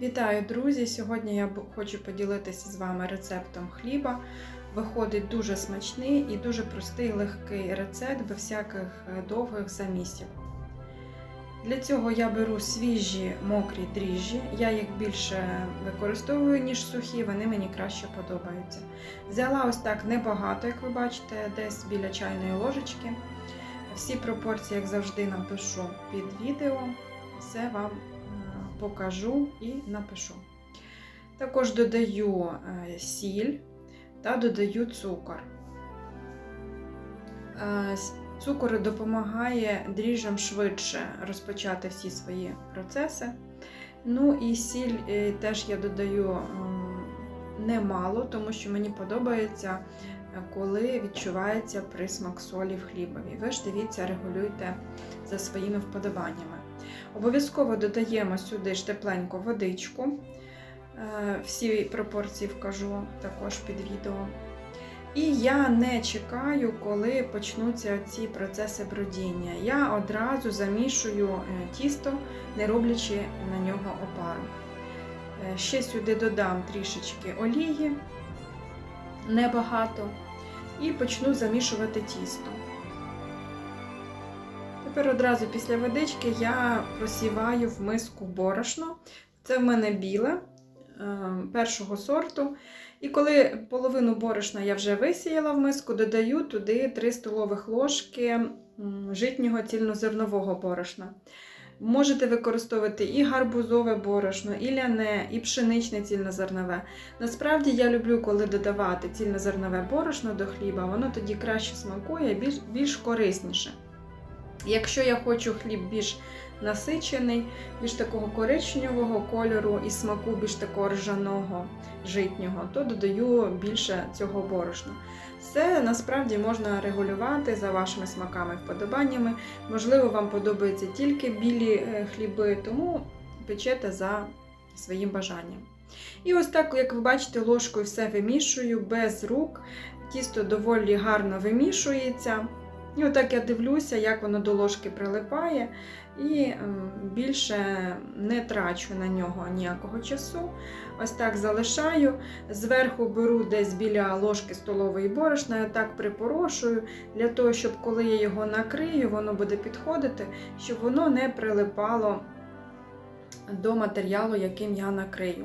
Вітаю, друзі! Сьогодні я хочу поділитися з вами рецептом хліба. Виходить дуже смачний і дуже простий легкий рецепт без всяких е, довгих замісів. Для цього я беру свіжі мокрі дріжджі. Я їх більше використовую, ніж сухі, вони мені краще подобаються. Взяла ось так небагато, як ви бачите, десь біля чайної ложечки. Всі пропорції, як завжди, напишу під відео. Все вам покажу і напишу. Також додаю е, сіль та додаю цукор. Е, Цукор допомагає дріжджам швидше розпочати всі свої процеси. Ну і сіль е, теж я додаю немало, тому що мені подобається, коли відчувається присмак солі в хлібові. Ви ж дивіться, регулюйте за своїми вподобаннями. Обов'язково додаємо сюди ж тепленьку водичку. Е, Всі пропорції вкажу також під відео. І я не чекаю, коли почнуться ці процеси бродіння. Я одразу замішую е, тісто, не роблячи на нього опару. Е, Ще сюди додам трішечки олії, небагато, і почну замішувати тісто. Тепер одразу після водички я просіваю в миску борошно. Це в мене біле е, першого сорту. І коли половину борошна я вже висіяла в миску, додаю туди 3 столових ложки житнього цільнозернового борошна. Можете використовувати і гарбузове борошно, і ляне, і пшеничне цільнозернове. Насправді я люблю, коли додавати цільнозернове борошно до хліба, воно тоді краще смакує, більш, більш корисніше. Якщо я хочу хліб більш насичений, більш такого коричневого кольору і смаку більш такого ржаного, житнього, то додаю більше цього борошна. Все насправді можна регулювати за вашими смаками вподобаннями. Можливо, вам подобаються тільки білі е, хліби, тому печете за своїм бажанням. І ось так, як ви бачите, ложкою все вимішую без рук. Тісто доволі гарно вимішується. І отак я дивлюся, як воно до ложки прилипає, і ем, більше не трачу на нього ніякого часу. Ось так залишаю. Зверху беру десь біля ложки столової борошна, я так припорошую, для того, щоб коли я його накрию, воно буде підходити, щоб воно не прилипало до матеріалу, яким я накрию.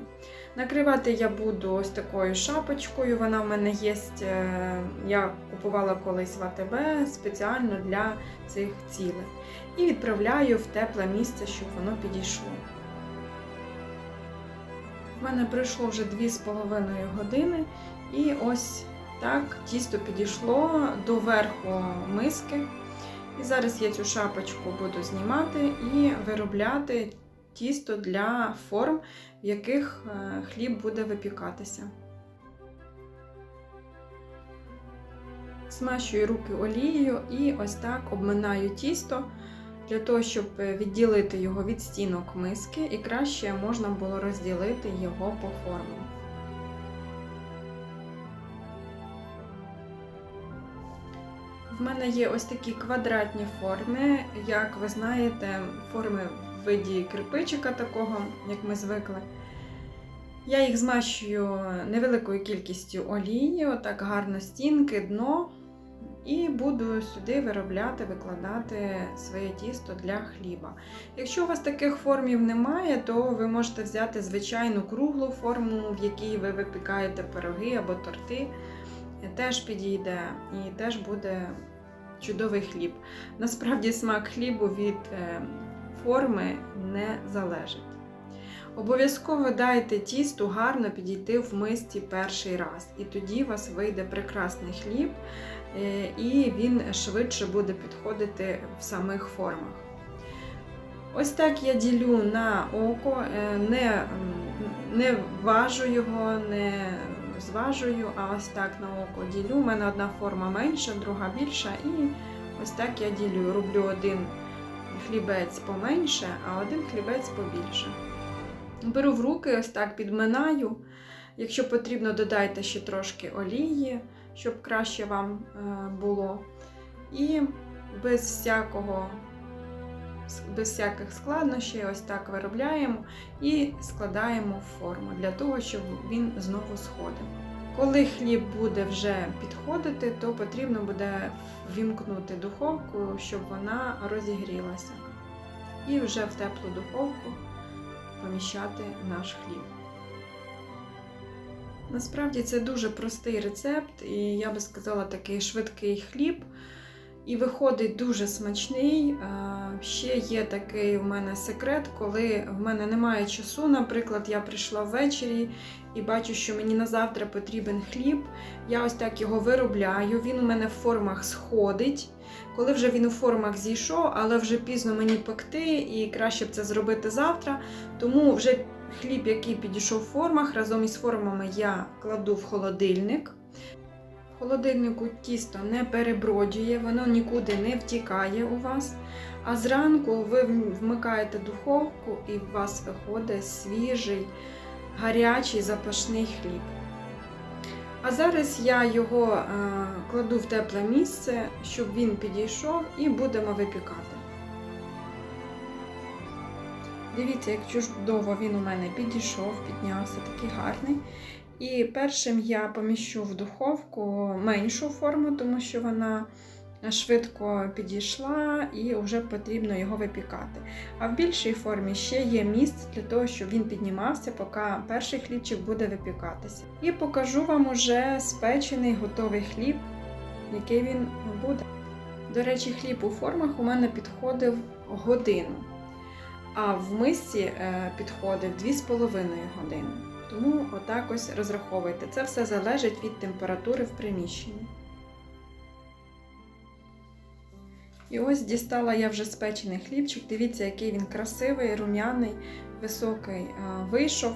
Накривати я буду ось такою шапочкою. Вона в мене є. е, Я купувала колись в АТБ спеціально для цих цілей. І відправляю в тепле місце, щоб воно підійшло. В мене пройшло вже 2,5 години, і ось так тісто підійшло до верху миски. І зараз я цю шапочку буду знімати і виробляти тісто для форм, в яких е, хліб буде випікатися. Смащую руки олією і ось так обминаю тісто для того, щоб е, відділити його від стінок миски і краще можна було розділити його по формам. В мене є ось такі квадратні форми, як ви знаєте, форми виді кирпичика такого, як ми звикли. Я їх змащую невеликою кількістю олії, отак гарно стінки, дно, і буду сюди виробляти, викладати своє тісто для хліба. Якщо у вас таких формів немає, то ви можете взяти звичайну круглу форму, в якій ви випікаєте пироги або торти. Теж підійде і теж буде чудовий хліб. Насправді смак хлібу від е, форми не залежить. Обов'язково дайте тісту гарно підійти в мисці перший раз, і тоді у вас вийде прекрасний хліб, е, і він швидше буде підходити в самих формах. Ось так я ділю на око, е, не, не важу його, не зважую, а ось так на око ділю. У мене одна форма менша, друга більша, і ось так я ділю. Роблю один хлібець поменше, а один хлібець побільше. Беру в руки, ось так підминаю. Якщо потрібно, додайте ще трошки олії, щоб краще вам е, було. І без всякого без всяких складнощів, ось так виробляємо і складаємо в форму для того, щоб він знову сходив. Коли хліб буде вже підходити, то потрібно буде вімкнути духовку, щоб вона розігрілася. І вже в теплу духовку поміщати наш хліб. Насправді це дуже простий рецепт, і я би сказала, такий швидкий хліб. І виходить дуже смачний. Ще є такий у мене секрет, коли в мене немає часу. Наприклад, я прийшла ввечері і бачу, що мені на завтра потрібен хліб. Я ось так його виробляю. Він у мене в формах сходить. Коли вже він у формах зійшов, але вже пізно мені пекти, і краще б це зробити завтра. Тому вже хліб, який підійшов в формах, разом із формами я кладу в холодильник. Холодильнику тісто не переброджує, воно нікуди не втікає у вас. А зранку ви вмикаєте духовку і у вас виходить свіжий, гарячий запашний хліб. А зараз я його е, кладу в тепле місце, щоб він підійшов, і будемо випікати. Дивіться, як чудово він у мене підійшов, піднявся, такий гарний. І першим я поміщу в духовку меншу форму, тому що вона швидко підійшла і вже потрібно його випікати. А в більшій формі ще є місце для того, щоб він піднімався, поки перший хлібчик буде випікатися. І покажу вам уже спечений готовий хліб, який він буде. До речі, хліб у формах у мене підходив годину, а в мисці е, підходив 2,5 години. Тому отак ось розраховуйте. Це все залежить від температури в приміщенні. І ось дістала я вже спечений хлібчик. Дивіться, який він красивий, рум'яний, високий вийшов.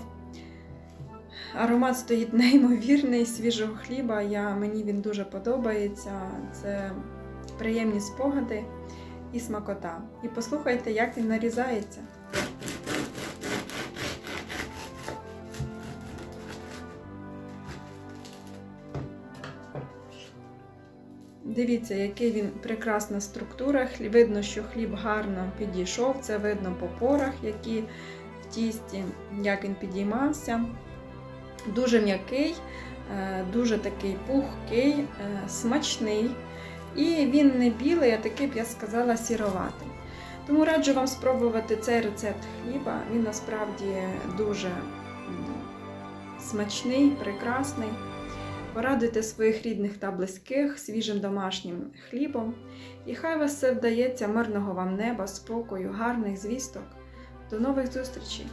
Аромат стоїть неймовірний свіжого хліба. Я, мені він дуже подобається. Це приємні спогади і смакота. І послухайте, як він нарізається. Дивіться, який він прекрасна структура. Видно, що хліб гарно підійшов. Це видно по порах, які в тісті, як він підіймався. Дуже м'який, е, дуже такий пухкий, е, смачний. І він не білий, а такий, б я сказала, сіроватий. Тому раджу вам спробувати цей рецепт хліба. Він насправді дуже смачний, прекрасний. Порадуйте своїх рідних та близьких свіжим домашнім хлібом. І хай вас все вдається, мирного вам неба, спокою, гарних звісток. До нових зустрічей!